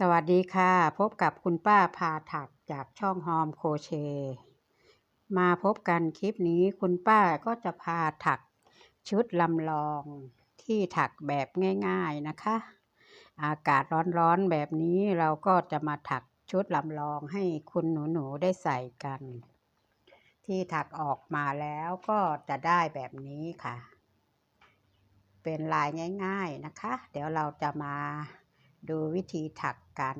สวัสดีค่ะ พบกับคุณป้าพาถักจากช่องฮอมโคเช มาพบกันคลิปนี้คุณป้าก็จะพาถักชุดลำลองที่ถักแบบง่าย ๆนะคะ อากาศร้อนๆแบบนี้เราก็จะมาถักชุดลำลองให้คุณหนูๆได้ใส่กัน ที่ถักออกมาแล้วก็จะได้แบบนี้ค่ะ เป็นลายง่าย ๆนะคะ เดี๋ยวเราจะมาดูวิธีถัก กัน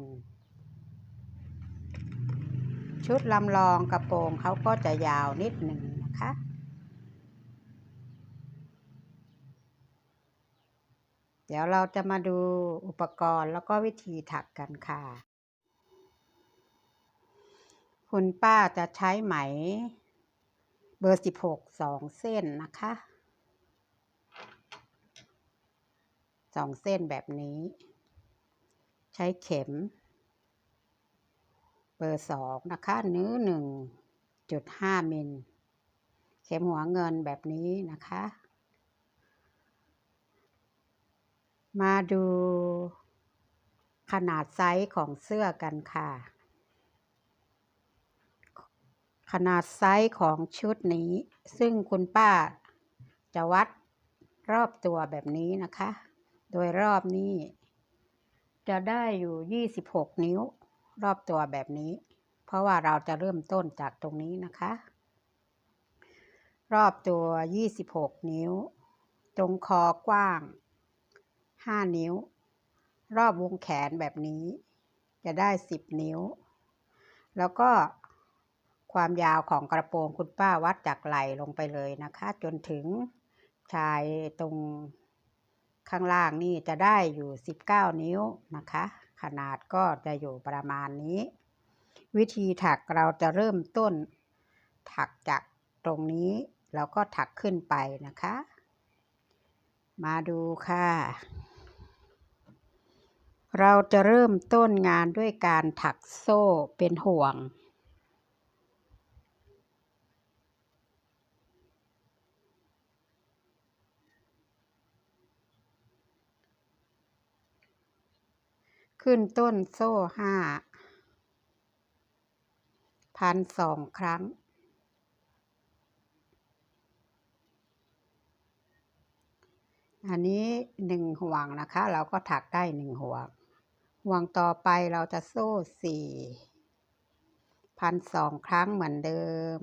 ชุดลำลองกระโปรงเขาก็จะยาวนิดหนึ่งนะคะเดี๋ยวเราจะมาดูอุปกรณ์แล้วก็วิธีถักกันค่ะ คุณป้าจะใช้ไหม เบอร์16สองเส้นนะคะสองเส้นแบบนี้ ใช้เข็ม เบอร์สองนะคะนื้อหนึ่งจุดห้ามิล เข็มหัวเงินแบบนี้นะคะ มาดูขนาดไซส์ของเสื้อกันค่ะ ขนาดไซส์ของชุดนี้ ซึ่งคุณป้าจะวัดรอบตัวแบบนี้นะคะ โดยรอบนี้ จะได้อยู่26นิ้ว รอบตัวแบบนี้ เพราะว่าเราจะเริ่มต้นจากตรงนี้นะคะ รอบตัว26นิ้ว ตรงคอกว้าง5นิ้ว รอบวงแขนแบบนี้ จะได้10นิ้ว แล้วก็ความยาวของกระโปรงคุณป้าวัดจากไหล่ลงไปเลยนะคะ จนถึงชายตรง ข้างล่างนี่จะได้อยู่ 19 นิ้วนะคะ ขนาดก็จะอยู่ประมาณนี้ วิธีถักเราจะเริ่มต้น ถักจากตรงนี้แล้วก็ถักขึ้นไปนะคะ มาดูค่ะ เราจะเริ่มต้นงานด้วยการถักโซ่เป็นห่วง ขึ้นต้นโซ่ห้าพันสองครั้ง อันนี้หนึ่งห่วงนะคะ เราก็ถักได้หนึ่งห่วง ห่วงต่อไปเราจะโซ่สี่พันสองครั้งเหมือนเดิม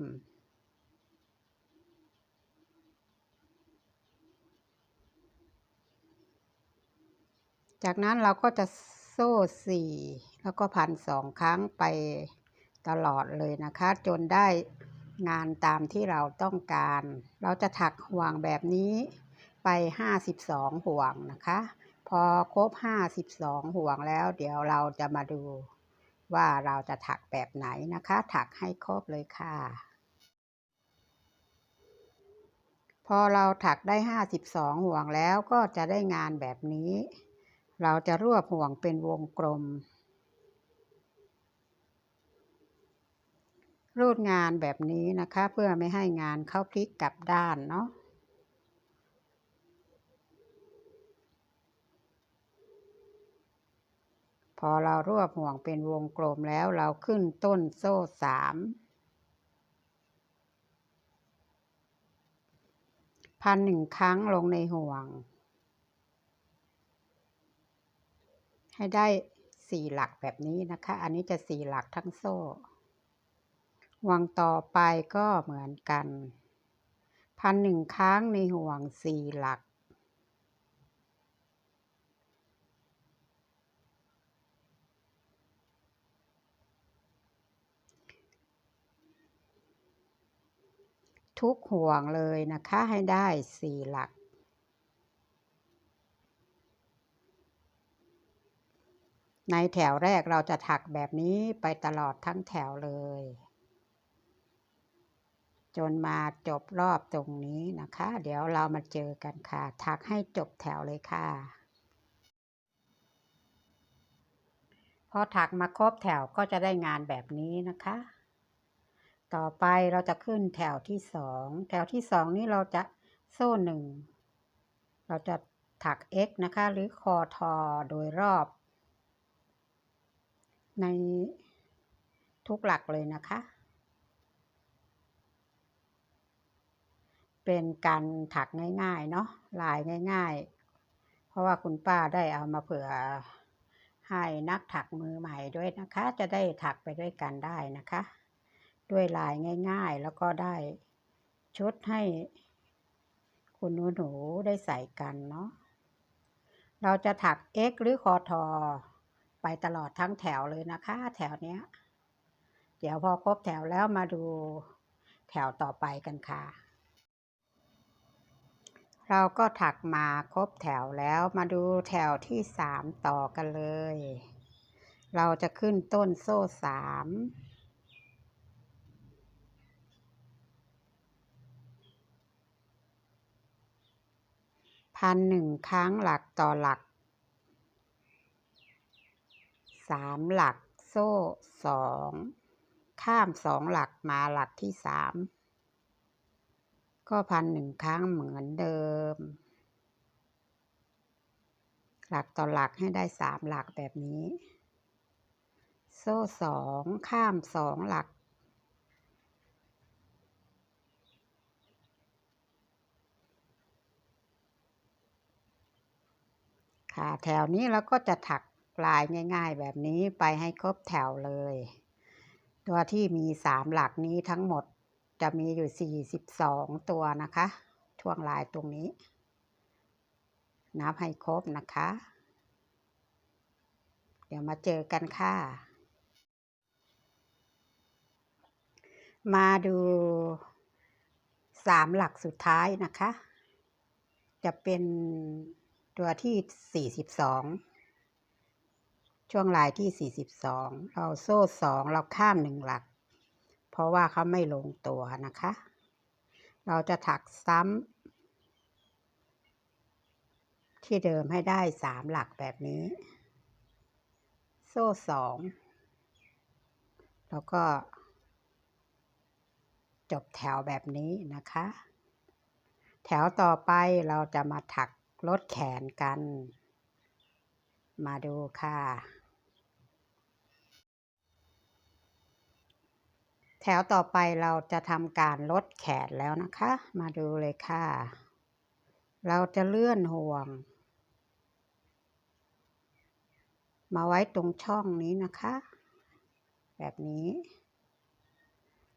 จากนั้นเราก็จะ โซ่สี่แล้วก็พันสองครั้งไปตลอดเลยนะคะ จนได้งานตามที่เราต้องการ เราจะถักห่วงแบบนี้ไป 52 ห่วงนะคะ พอครบ 52 ห่วงแล้วเดี๋ยวเราจะมาดูว่าเราจะถักแบบไหนนะคะ ถักให้ครบเลยค่ะ พอเราถักได้ 52 ห่วงแล้วก็จะได้งานแบบนี้ เราจะรวบห่วงเป็นวงกลม รูดงานแบบนี้นะคะ เพื่อไม่ให้งานเข้าพลิกกลับด้านเนาะพอเรารวบห่วงเป็นวงกลมแล้วเราขึ้นต้นโซ่สามพันหนึ่งครั้งลงในห่วง ให้ได้สี่หลักแบบนี้นะคะ อันนี้จะสี่หลักทั้งโซ่ห่วงต่อไปก็เหมือนกันพันหนึ่งครั้งในห่วงสี่หลัก ทุกห่วงเลยนะคะให้ได้สี่หลัก ในแถวแรกเราจะถักแบบนี้ไปตลอดทั้งแถวเลย จนมาจบรอบตรงนี้นะคะ เดี๋ยวเรามาเจอกันค่ะ ถักให้จบแถวเลยค่ะ พอถักมาครบแถวก็จะได้งานแบบนี้นะคะ ต่อไปเราจะขึ้นแถวที่สองแถวที่สองนี้เราจะโซ่หนึ่งเราจะถัก x นะคะ หรือคอทอโดยรอบ ในทุกหลักเลยนะคะ เป็นการถักง่าย ๆ เนาะลายง่าย ๆ เพราะว่าคุณป้าได้เอามาเผื่อให้นักถักมือใหม่ด้วยนะคะ จะได้ถักไปด้วยกันได้นะคะ ด้วยลายง่าย ๆ แล้วก็ได้ชุดให้คุณหนูๆได้ใส่กันเนาะเราจะถัก X หรือคอทอ ไปตลอดทั้งแถวเลยนะคะ แถวเนี้ย เดี๋ยวพอครบแถวแล้วมาดูแถวต่อไปกันค่ะ เราก็ถักมาครบแถวแล้วมาดูแถวที่สามต่อกันเลย เราจะขึ้นต้นโซ่สามพันหนึ่งครั้งหลักต่อหลัก สามหลักโซ่สองข้ามสองหลักมาหลักที่สามก็พันหนึ่งครั้งเหมือนเดิม หลักต่อหลักให้ได้สามหลักแบบนี้ โซ่สองข้ามสองหลัก ค่ะแถวนี้เราก็จะถัก ลายง่าย ๆ แบบนี้ไปให้ครบแถวเลย ตัวที่มีสามหลักนี้ทั้งหมดจะมีอยู่ 42 ตัวนะคะ ช่วงลายตรงนี้ นับให้ครบนะคะ เดี๋ยวมาเจอกันค่ะ มาดูสามหลักสุดท้ายนะคะ จะเป็นตัวที่ 42 ช่วงลายที่ 42 เราโซ่สองเราข้ามหนึ่งหลัก เพราะว่าเขาไม่ลงตัวนะคะ เราจะถักซ้ำที่เดิมให้ได้สามหลักแบบนี้ โซ่สองแล้วก็ จบแถวแบบนี้นะคะ แถวต่อไปเราจะมาถักลดแขนกัน มาดูค่ะ แถวต่อไปเราจะทำการลดแขนแล้วนะคะ มาดูเลยค่ะ เราจะเลื่อนห่วง มาไว้ตรงช่องนี้นะคะ แบบนี้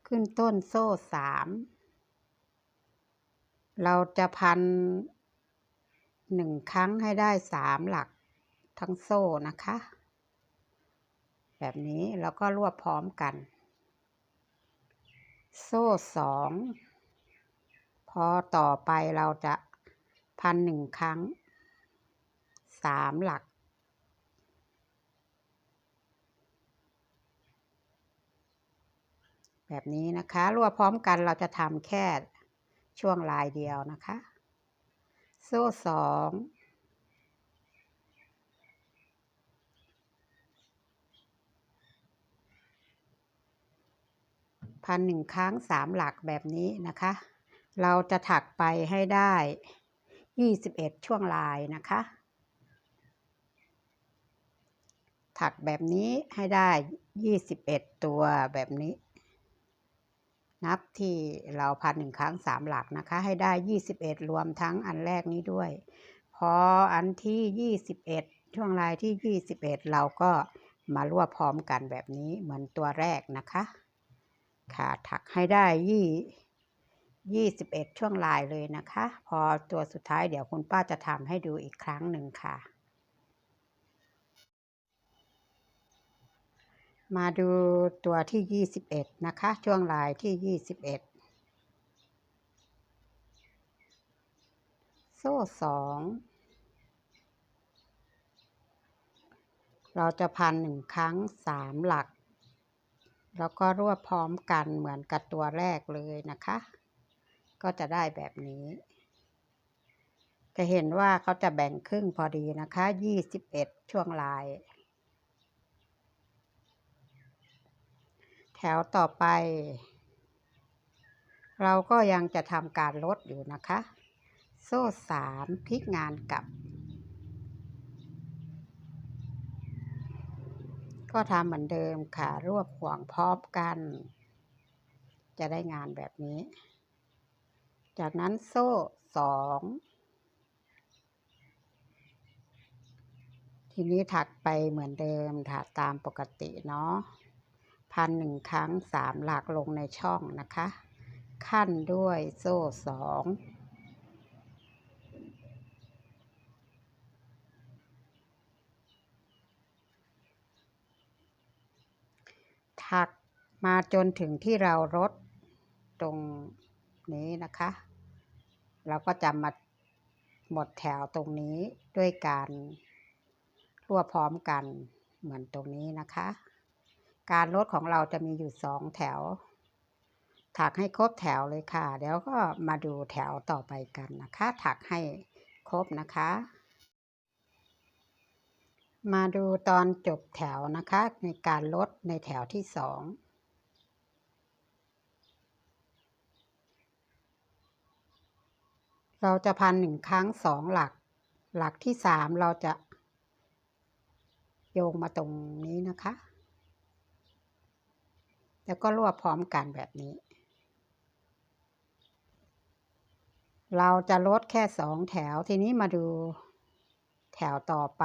ขึ้นต้นโซ่สามเราจะพันหนึ่งครั้งให้ได้สามหลักทั้งโซ่นะคะ แบบนี้แล้วก็รวบพร้อมกัน โซ่สองพอต่อไปเราจะพันหนึ่งครั้งสามหลัก แบบนี้นะคะรวบพร้อมกันเราจะทำแค่ช่วงลายเดียวนะคะ โซ่สอง พันหนึ่งครั้งสามหลักแบบนี้นะคะ เราจะถักไปให้ได้ยี่สิบเอ็ดช่วงลายนะคะ ถักแบบนี้ให้ได้ยี่สิบเอ็ดตัวแบบนี้ นับที่เราพันหนึ่งครั้งสามหลักนะคะ ให้ได้ยี่สิบเอ็ดรวมทั้งอันแรกนี้ด้วย พออันที่ยี่สิบเอ็ดช่วงลายที่ยี่สิบเอ็ดเราก็มารวบพร้อมกันแบบนี้เหมือนตัวแรกนะคะ ค่ะถักให้ได้ยี่ยี่สิบเอ็ดช่วงลายเลยนะคะ พอตัวสุดท้ายเดี๋ยวคุณป้าจะทำให้ดูอีกครั้งหนึ่งค่ะ มาดูตัวที่ยี่สิบเอ็ดนะคะ ช่วงลายที่ยี่สิบเอ็ดโซ่สองเราจะพันหนึ่งครั้งสามหลัก แล้วก็รวบพร้อมกันเหมือนกับตัวแรกเลยนะคะ ก็จะได้แบบนี้ จะเห็นว่าเขาจะแบ่งครึ่งพอดีนะคะยี่สิบเอ็ดช่วงลาย แถวต่อไป เราก็ยังจะทำการลดอยู่นะคะ โซ่สามพลิกงานกลับ ก็ทำเหมือนเดิมค่ะ รวบห่วงพร้อมกัน จะได้งานแบบนี้ จากนั้นโซ่สองทีนี้ถักไปเหมือนเดิมถักตามปกติเนาะพันหนึ่งครั้งสามหลักลงในช่องนะคะ ขั้นด้วยโซ่สอง ถัก มาจนถึงที่เราลดตรงนี้นะคะ เราก็จะมาหมดแถวตรงนี้ด้วยการรวบพร้อมกันเหมือนตรงนี้นะคะ การลดของเราจะมีอยู่สองแถว ถักให้ครบแถวเลยค่ะ เดี๋ยวก็มาดูแถวต่อไปกันนะคะ ถักให้ครบนะคะ มาดูตอนจบแถวนะคะ ในการลดในแถวที่สอง เราจะพันหนึ่งครั้งสองหลัก หลักที่สามเราจะ โยงมาตรงนี้นะคะ แล้วก็รวบพร้อมกันแบบนี้ เราจะลดแค่สองแถวทีนี้มาดูแถวต่อไป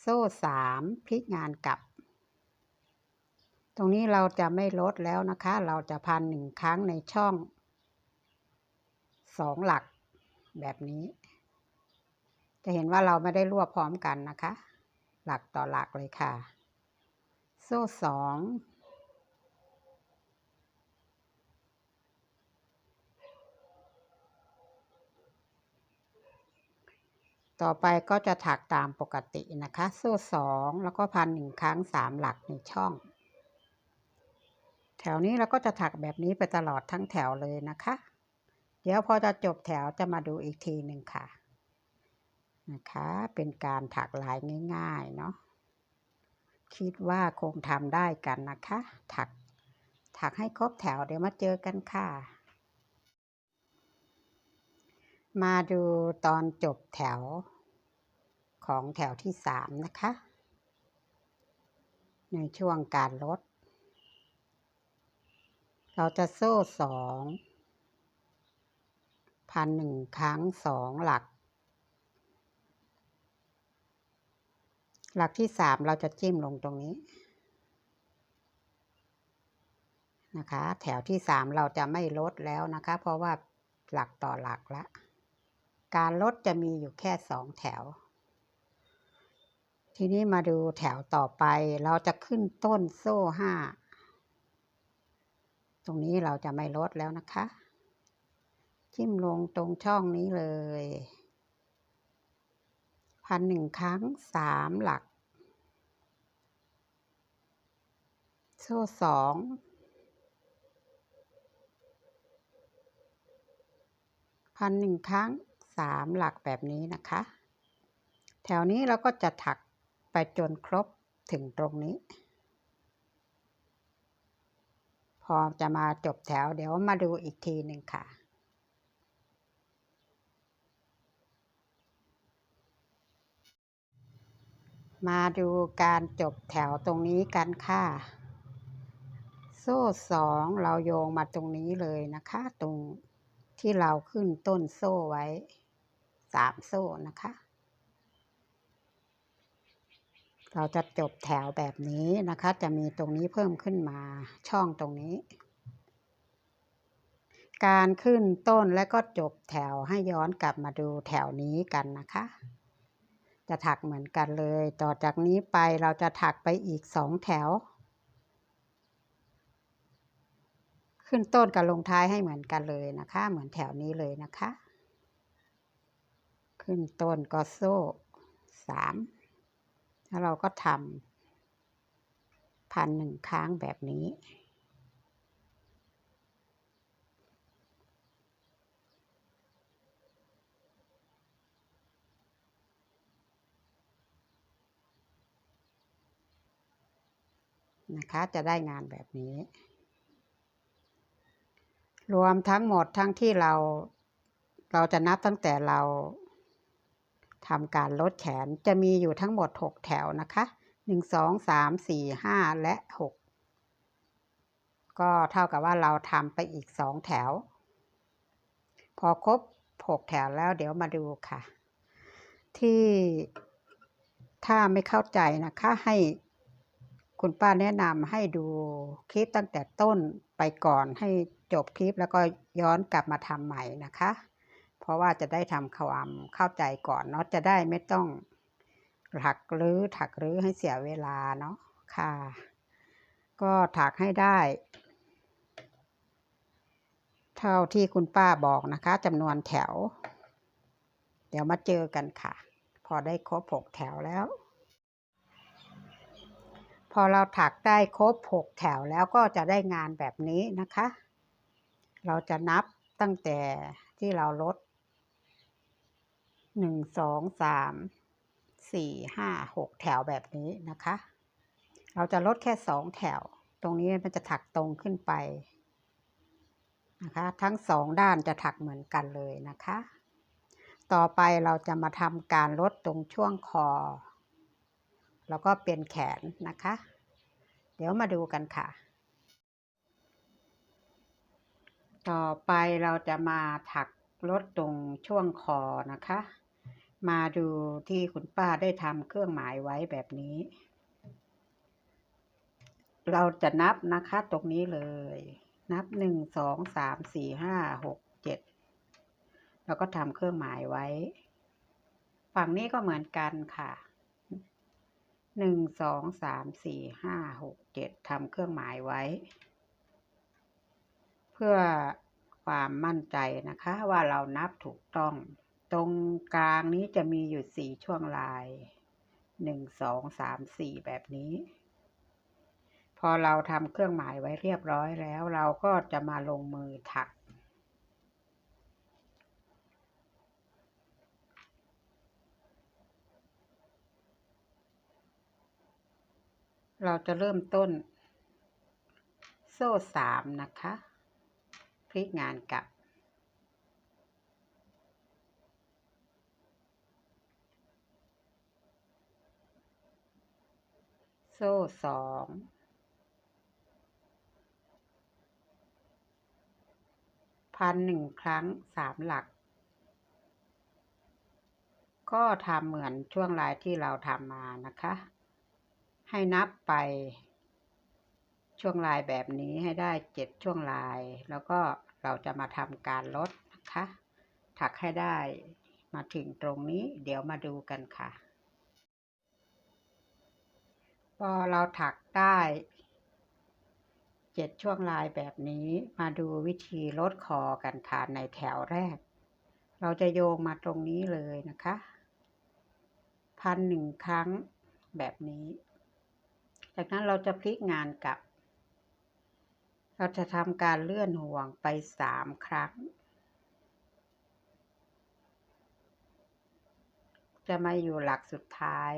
โซ่สามพลิกงานกลับ ตรงนี้เราจะไม่ลดแล้วนะคะ เราจะพันหนึ่งครั้งในช่อง สองหลักแบบนี้ จะเห็นว่าเราไม่ได้รวบพร้อมกันนะคะ หลักต่อหลักเลยค่ะ โซ่สองต่อไปก็จะถักตามปกตินะคะ โซ่สองแล้วก็พันหนึ่งครั้งสามหลักในช่อง แถวนี้เราก็จะถักแบบนี้ไปตลอดทั้งแถวเลยนะคะ เดี๋ยวพอจะจบแถวจะมาดูอีกทีหนึ่งค่ะ นะคะ เป็นการถักลายง่าย ๆ เนาะ คิดว่าคงทำได้กันนะคะ ถัก ถักให้ครบแถวเดี๋ยวมาเจอกันค่ะ มาดูตอนจบแถวของแถวที่สามนะคะ ในช่วงการลด เราจะโซ่สอง พันหนึ่งครั้งสองหลัก หลักที่สามเราจะจิ้มลงตรงนี้นะคะ แถวที่สามเราจะไม่ลดแล้วนะคะ เพราะว่าหลักต่อหลักละการลดจะมีอยู่แค่สองแถว ทีนี้มาดูแถวต่อไปเราจะขึ้นต้นโซ่ห้า ตรงนี้เราจะไม่ลดแล้วนะคะ จิ้มลงตรงช่องนี้เลย พันหนึ่งครั้งสามหลัก โซ่สองพันหนึ่งครั้งสามหลักแบบนี้นะคะ แถวนี้เราก็จะถักไปจนครบถึงตรงนี้ พอจะมาจบแถวเดี๋ยวมาดูอีกทีหนึ่งค่ะ มาดูการจบแถวตรงนี้กันค่ะ โซ่สองเราโยงมาตรงนี้เลยนะคะ ตรงที่เราขึ้นต้นโซ่ไว้สามโซ่นะคะ เราจะจบแถวแบบนี้นะคะ จะมีตรงนี้เพิ่มขึ้นมาช่องตรงนี้ การขึ้นต้นและก็จบแถวให้ย้อนกลับมาดูแถวนี้กันนะคะ จะถักเหมือนกันเลย ต่อจากนี้ไปเราจะถักไปอีกสองแถว ขึ้นต้นกับลงท้ายให้เหมือนกันเลยนะคะ เหมือนแถวนี้เลยนะคะ ขึ้นต้นก็โซ่สามแล้วเราก็ทำพันหนึ่งครั้งแบบนี้ นะคะจะได้งานแบบนี้ รวมทั้งหมดทั้งที่เรา เราจะนับตั้งแต่เราทำการลดแขนจะมีอยู่ทั้งหมด 6 แถวนะคะหนึ่งสองสามสี่ห้าและหกก็เท่ากับว่าเราทำไปอีกสองแถว พอครบหกแถวแล้วเดี๋ยวมาดูค่ะ ที่ถ้าไม่เข้าใจนะคะให้ คุณป้าแนะนำให้ดูคลิปตั้งแต่ต้นไปก่อนให้จบคลิปแล้วก็ย้อนกลับมาทำใหม่นะคะ เพราะว่าจะได้ทำความเข้าใจก่อนเนาะจะได้ไม่ต้องถักรื้อถักรื้อให้เสียเวลาเนาะค่ะ ก็ถักให้ได้ เท่าที่คุณป้าบอกนะคะจำนวนแถว เดี๋ยวมาเจอกันค่ะ พอได้ครบหกแถวแล้ว พอเราถักได้ครบหกแถวแล้วก็จะได้งานแบบนี้นะคะ เราจะนับตั้งแต่ที่เราลดหนึ่งสองสามสี่ห้าหกแถวแบบนี้นะคะ เราจะลดแค่สองแถว ตรงนี้มันจะถักตรงขึ้นไปนะคะ ทั้งสองด้านจะถักเหมือนกันเลยนะคะ ต่อไปเราจะมาทำการลดตรงช่วงคอ แล้วก็เป็นแขนนะคะ เดี๋ยวมาดูกันค่ะ ต่อไปเราจะมาถักลดตรงช่วงคอนะคะ มาดูที่คุณป้าได้ทำเครื่องหมายไว้แบบนี้ เราจะนับนะคะตรงนี้เลย นับหนึ่งสองสามสี่ห้าหกเจ็ดแล้วก็ทำเครื่องหมายไว้ ฝั่งนี้ก็เหมือนกันค่ะ หนึ่งสองสามสี่ห้าหกเจ็ดทำเครื่องหมายไว้ เพื่อความมั่นใจนะคะว่าเรานับถูกต้อง ตรงกลางนี้จะมีอยู่สี่ช่วงลายหนึ่งสองสามสี่แบบนี้ พอเราทำเครื่องหมายไว้เรียบร้อยแล้ว เราก็จะมาลงมือถัก เราจะเริ่มต้น โซ่สามนะคะ พลิกงานกลับ โซ่สองพันหนึ่งครั้งสามหลัก ก็ทำเหมือนช่วงลายที่เราทำมานะคะ ให้นับไป ช่วงลายแบบนี้ให้ได้เจ็ดช่วงลาย แล้วก็เราจะมาทำการลดนะคะ ถักให้ได้มาถึงตรงนี้ เดี๋ยวมาดูกันค่ะ พอเราถักได้เจ็ดช่วงลายแบบนี้มาดูวิธีลดคอกันค่ะในแถวแรก เราจะโยงมาตรงนี้เลยนะคะ พันหนึ่งครั้งแบบนี้ จากนั้นเราจะพลิกงานกลับ เราจะทำการเลื่อนห่วงไปสามครั้ง จะมาอยู่หลักสุดท้าย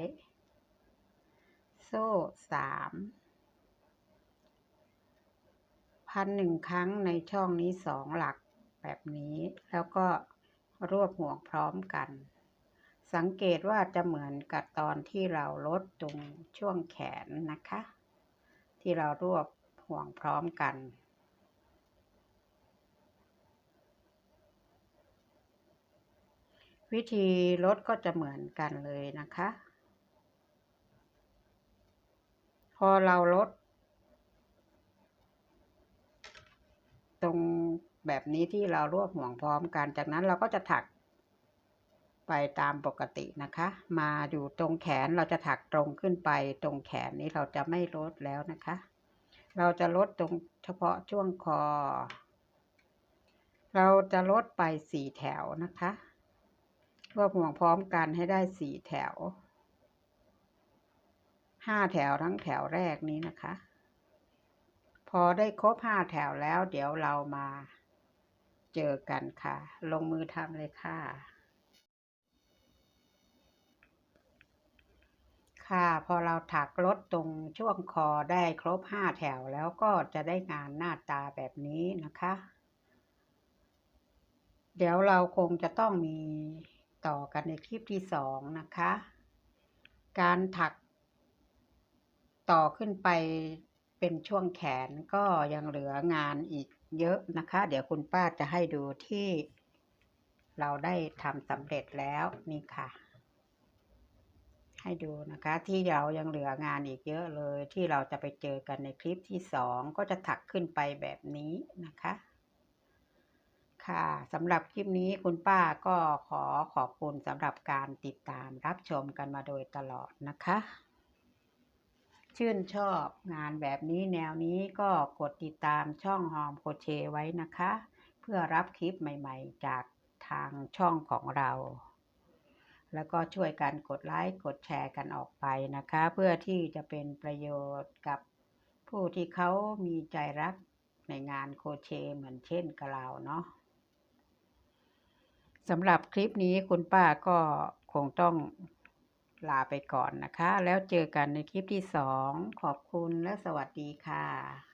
โซ่สามพันหนึ่งครั้งในช่องนี้สองหลักแบบนี้ แล้วก็รวบห่วงพร้อมกัน สังเกตว่าจะเหมือนกับตอนที่เราลดตรงช่วงแขนนะคะ ที่เรารวบห่วงพร้อมกัน วิธีลดก็จะเหมือนกันเลยนะคะ พอเราลด ตรงแบบนี้ที่เรารวบห่วงพร้อมกัน จากนั้นเราก็จะถัก ไปตามปกตินะคะ มาอยู่ตรงแขนเราจะถักตรงขึ้นไป ตรงแขนนี้เราจะไม่ลดแล้วนะคะ เราจะลดตรงเฉพาะช่วงคอ เราจะลดไปสี่แถวนะคะรวบห่วงพร้อมกันให้ได้สี่แถวห้าแถวทั้งแถวแรกนี้นะคะ พอได้ครบห้าแถวแล้ว เดี๋ยวเรามาเจอกันค่ะ ลงมือทำเลยค่ะ ค่ะพอเราถักลดตรงช่วงคอได้ครบห้าแถวแล้วก็จะได้งานหน้าตาแบบนี้นะคะ เดี๋ยวเราคงจะต้องมีต่อกันในคลิปที่สองนะคะ การถักต่อขึ้นไปเป็นช่วงแขนก็ยังเหลืองานอีกเยอะนะคะ เดี๋ยวคุณป้าจะให้ดูที่เราได้ทำสำเร็จแล้วนี่ค่ะ ให้ดูนะคะที่เรายังเหลืองานอีกเยอะเลยที่เราจะไปเจอกันในคลิปที่สองก็จะถักขึ้นไปแบบนี้นะคะ ค่ะสำหรับคลิปนี้คุณป้าก็ขอขอบคุณสำหรับการติดตามรับชมกันมาโดยตลอดนะคะ ชื่นชอบงานแบบนี้แนวนี้ก็กดติดตามช่องหอมโคเชไว้นะคะ เพื่อรับคลิปใหม่ ๆ จากทางช่องของเรา แล้วก็ช่วยกันกดไลค์กดแชร์กันออกไปนะคะ เพื่อที่จะเป็นประโยชน์กับผู้ที่เขามีใจรักในงานโคเชเหมือนเช่นกับเราเนาะสำหรับคลิปนี้คุณป้าก็คงต้องลาไปก่อนนะคะ แล้วเจอกันในคลิปที่สองขอบคุณและสวัสดีค่ะ